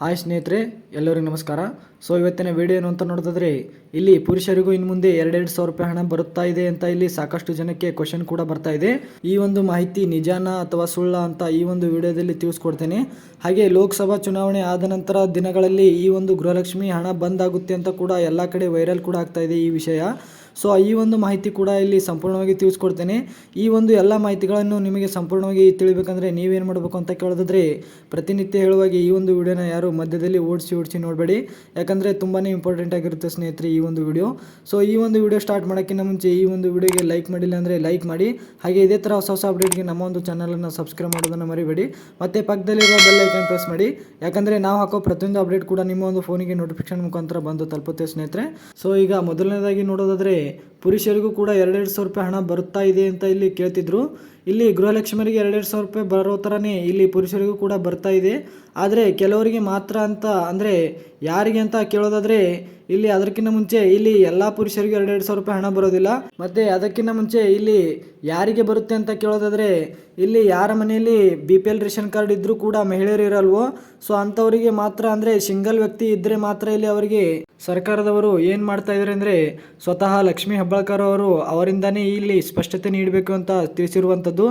Hi ಸ್ನೇಹಿತರೆ, ಎಲ್ಲರಿಗೂ ನಮಸ್ಕಾರ. ಸೊ ಇವತ್ತಿನ ವಿಡಿಯೋ ಏನು ಅಂತ ನೋಡೋದಾದ್ರೆ, ಇಲ್ಲಿ ಪುರುಷರಿಗೂ ಇನ್ನು ಮುಂದೆ ಎರಡೆರಡು ಸಾವಿರ ರೂಪಾಯಿ ಹಣ ಬರುತ್ತಾ ಇದೆ ಅಂತ ಇಲ್ಲಿ ಸಾಕಷ್ಟು ಜನಕ್ಕೆ ಕ್ವಶನ್ ಕೂಡ ಬರ್ತಾ ಇದೆ. ಈ ಒಂದು ಮಾಹಿತಿ ನಿಜಾನ ಅಥವಾ ಸುಳ್ಳ ಅಂತ ಈ ಒಂದು ವಿಡಿಯೋದಲ್ಲಿ ತಿಳಿಸ್ಕೊಡ್ತೇನೆ. ಹಾಗೆ ಲೋಕಸಭಾ ಚುನಾವಣೆ ಆದ ನಂತರ ದಿನಗಳಲ್ಲಿ ಈ ಒಂದು ಗೃಹಲಕ್ಷ್ಮಿ ಹಣ ಬಂದ್ ಆಗುತ್ತೆ ಅಂತ ಕೂಡ ಎಲ್ಲ ಕಡೆ ವೈರಲ್ ಕೂಡ ಆಗ್ತಾ ಇದೆ ಈ ವಿಷಯ. ಸೊ ಈ ಒಂದು ಮಾಹಿತಿ ಕೂಡ ಇಲ್ಲಿ ಸಂಪೂರ್ಣವಾಗಿ ತಿಳಿಸ್ಕೊಡ್ತೇನೆ. ಈ ಒಂದು ಎಲ್ಲ ಮಾಹಿತಿಗಳನ್ನು ನಿಮಗೆ ಸಂಪೂರ್ಣವಾಗಿ ತಿಳಿಬೇಕಂದ್ರೆ ನೀವೇನು ಮಾಡಬೇಕು ಅಂತ ಕೇಳೋದಾದ್ರೆ ಪ್ರತಿನಿತ್ಯ ಹೇಳುವಾಗಿ ಈ ಒಂದು ವಿಡಿಯೋನ ಯಾರು ಮಧ್ಯದಲ್ಲಿ ಓಡಿಸಿ ಓಡಿಸಿ ನೋಡಬೇಡಿ. ಯಾಕಂದರೆ ತುಂಬಾ ಇಂಪಾರ್ಟೆಂಟ್ ಆಗಿರುತ್ತೆ ಸ್ನೇಹಿತರೆ ಈ ಒಂದು ವಿಡಿಯೋ. ಸೊ ಈ ಒಂದು ವಿಡಿಯೋ ಸ್ಟಾರ್ಟ್ ಮಾಡೋಕ್ಕಿಂತ ಮುಂಚೆ ಈ ಒಂದು ವಿಡಿಯೋಗೆ ಲೈಕ್ ಮಾಡಿಲ್ಲ ಅಂದರೆ ಲೈಕ್ ಮಾಡಿ. ಹಾಗೆ ಇದೇ ಥರ ಹೊಸ ಹೊಸ ಅಪ್ಡೇಟ್ಗೆ ನಮ್ಮ ಒಂದು ಚಾನಲನ್ನು ಸಬ್ಸ್ಕ್ರೈಬ್ ಮಾಡೋದನ್ನು ಮರಿಬೇಡಿ. ಮತ್ತು ಪಕ್ಕದಲ್ಲಿರುವ ಬೆಲ್ ಐಕನ್ ಪ್ರೆಸ್ ಮಾಡಿ. ಯಾಕಂದರೆ ನಾವು ಹಾಕೋ ಪ್ರತಿಯೊಂದು ಅಪ್ಡೇಟ್ ಕೂಡ ನಿಮ್ಮ ಒಂದು ಫೋನಿಗೆ ನೋಟಿಫಿಕೇಶನ್ ಮುಖಾಂತರ ಬಂದು ತಲುಪುತ್ತೆ ಸ್ನೇಹಿತರೆ. ಸೊ ಈಗ ಮೊದಲನೇದಾಗಿ ನೋಡೋದಾದರೆ ಪುರುಷರಿಗೂ ಕೂಡ ಎರಡೆರಡು ಸಾವಿರ ರೂಪಾಯಿ ಹಣ ಬರುತ್ತಾ ಇದೆ ಅಂತ ಇಲ್ಲಿ ಕೇಳ್ತಿದ್ರು. ಇಲ್ಲಿ ಗೃಹಲಕ್ಷ್ಮಿಯರಿಗೆ ಎರಡೆರಡು ಸಾವಿರ ರೂಪಾಯಿ ಬರೋ ಥರನೇ ಇಲ್ಲಿ ಪುರುಷರಿಗೂ ಕೂಡ ಬರ್ತಾ ಇದೆ. ಆದರೆ ಕೆಲವರಿಗೆ ಮಾತ್ರ ಅಂತ ಅಂದರೆ ಯಾರಿಗೆ ಅಂತ ಕೇಳೋದಾದರೆ ಇಲ್ಲಿ ಅದಕ್ಕಿಂತ ಮುಂಚೆ ಇಲ್ಲಿ ಎಲ್ಲ ಪುರುಷರಿಗೂ ಎರಡೆರಡು ಸಾವಿರ ರೂಪಾಯಿ ಹಣ ಬರೋದಿಲ್ಲ. ಮತ್ತೆ ಅದಕ್ಕಿಂತ ಮುಂಚೆ ಇಲ್ಲಿ ಯಾರಿಗೆ ಬರುತ್ತೆ ಅಂತ ಕೇಳೋದಾದ್ರೆ ಇಲ್ಲಿ ಯಾರ ಮನೆಯಲ್ಲಿ B P L ration card ಇದ್ದರೂ ಕೂಡ ಮಹಿಳೆಯರು ಇರಲ್ವೋ? ಸೊ ಅಂಥವರಿಗೆ ಮಾತ್ರ ಅಂದರೆ ಸಿಂಗಲ್ ವ್ಯಕ್ತಿ ಇದ್ದರೆ ಮಾತ್ರ ಇಲ್ಲಿ ಅವರಿಗೆ ಸರ್ಕಾರದವರು ಏನು ಮಾಡ್ತಾ ಇದ್ದಾರೆ ಅಂದರೆ ಸ್ವತಃ ಲಕ್ಷ್ಮೀ ಹೆಬ್ಬಾಳ್ಕರ್ ಅವರು ಅವರಿಂದನೇ ಇಲ್ಲಿ ಸ್ಪಷ್ಟತೆ ನೀಡಬೇಕು ಅಂತ ತಿಳಿಸಿರುವಂಥದ್ದು.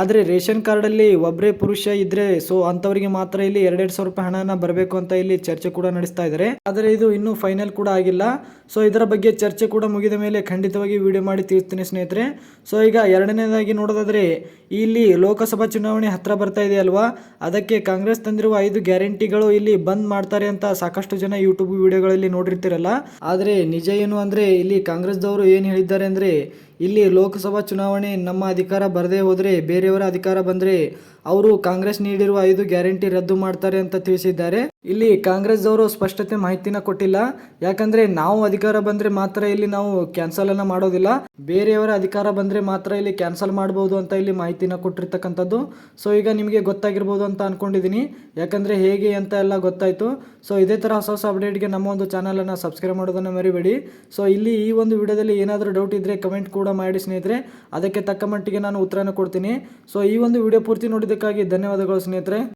ಆದರೆ ರೇಷನ್ ಕಾರ್ಡಲ್ಲಿ ಒಬ್ಬರೇ ಪುರುಷ ಇದ್ದರೆ ಸೊ ಅಂಥವರಿಗೆ ಮಾತ್ರ ಇಲ್ಲಿ ಎರಡೆರಡು ಸಾವಿರ ರೂಪಾಯಿ ಹಣನ ಬರಬೇಕು ಅಂತ ಇಲ್ಲಿ ಚರ್ಚೆ ಕೂಡ ನಡೆಸ್ತಾ ಇದ್ದಾರೆ ಆದರೆ ಇದು ಇನ್ನೂ ಫೈನಲ್ ಕೂಡ ಆಗಿಲ್ಲ. ಸೊ ಇದರ ಬಗ್ಗೆ ಚರ್ಚೆ ಕೂಡ ಮುಗಿದ ಮೇಲೆ ಖಂಡಿತವಾಗಿ ವಿಡಿಯೋ ಮಾಡಿ ತಿಳಿಸ್ತೀನಿ ಸ್ನೇಹಿತರೆ. ಸೊ ಈಗ ಎರಡನೇದಾಗಿ ನೋಡೋದಾದರೆ, ಇಲ್ಲಿ ಲೋಕಸಭಾ ಚುನಾವಣೆ ಹತ್ರ ಬರ್ತಾ ಇದೆ ಅಲ್ವಾ? ಅದಕ್ಕೆ ಕಾಂಗ್ರೆಸ್ ತಂದಿರುವ ಐದು ಗ್ಯಾರಂಟಿಗಳು ಇಲ್ಲಿ ಬಂದ್ ಮಾಡ್ತಾರೆ ಅಂತ ಸಾಕಷ್ಟು ಜನ ಯೂಟ್ಯೂಬ್ ವಿಡಿಯೋಗಳಲ್ಲಿ ನೋಡಿರ್ತಿರಲ್ಲ. ಆದರೆ ನಿಜ ಏನು ಅಂದರೆ, ಇಲ್ಲಿ ಕಾಂಗ್ರೆಸ್ದವರು ಏನು ಹೇಳಿದ್ದಾರೆ ಅಂದರೆ, ಇಲ್ಲಿ ಲೋಕಸಭಾ ಚುನಾವಣೆ ನಮ್ಮ ಅಧಿಕಾರ ಬರದೇ ಹೋದರೆ, ಬೇರೆಯವರ ಅಧಿಕಾರ ಬಂದರೆ ಅವರು ಕಾಂಗ್ರೆಸ್ ನೀಡಿರುವ ಐದು ಗ್ಯಾರಂಟಿ ರದ್ದು ಮಾಡ್ತಾರೆ ಅಂತ ತಿಳಿಸಿದ್ದಾರೆ. ಇಲ್ಲಿ ಕಾಂಗ್ರೆಸ್ ಅವರು ಸ್ಪಷ್ಟತೆ ಮಾಹಿತಿನ ಕೊಟ್ಟಿಲ್ಲ. ಯಾಕಂದ್ರೆ ನಾವು ಅಧಿಕಾರ ಬಂದ್ರೆ ಮಾತ್ರ ಇಲ್ಲಿ ನಾವು ಕ್ಯಾನ್ಸಲ್ ಅನ್ನ ಮಾಡೋದಿಲ್ಲ. ಬೇರೆಯವರ ಅಧಿಕಾರ ಬಂದ್ರೆ ಮಾತ್ರ ಇಲ್ಲಿ ಕ್ಯಾನ್ಸಲ್ ಮಾಡಬಹುದು ಅಂತ ಇಲ್ಲಿ ಮಾಹಿತಿನ ಕೊಟ್ಟಿರ್ತಕ್ಕಂಥದ್ದು. ಸೊ ಈಗ ನಿಮಗೆ ಗೊತ್ತಾಗಿರ್ಬೋದು ಅಂತ ಅನ್ಕೊಂಡಿದ್ದೀನಿ ಯಾಕಂದ್ರೆ ಹೇಗೆ ಅಂತ ಎಲ್ಲ ಗೊತ್ತಾಯ್ತು. ಸೊ ಇದೇ ತರ ಹೊಸ ಹೊಸ ಅಪ್ಡೇಟ್ಗೆ ನಮ್ಮ ಒಂದು ಚಾನಲ್ ಅನ್ನ ಸಬ್ಸ್ಕ್ರೈಬ್ ಮಾಡೋದನ್ನ ಮರಿಬೇಡಿ. ಸೊ ಇಲ್ಲಿ ಈ ಒಂದು ವಿಡಿಯೋದಲ್ಲಿ ಏನಾದರೂ ಡೌಟ್ ಇದ್ರೆ ಕಮೆಂಟ್ ಕೂಡ ಮಾಡಿ ಸ್ನೇಹಿತರೆ. ಅದಕ್ಕೆ ತಕ್ಕ ಮಟ್ಟಿಗೆ ನಾನು ಉತ್ತರನ ಕೊಡ್ತೀನಿ. ಸೊ ಈ ಒಂದು ವಿಡಿಯೋ ಪೂರ್ತಿ ನೋಡಿದ್ದಕ್ಕಾಗಿ ಧನ್ಯವಾದಗಳು ಸ್ನೇಹಿತರೆ.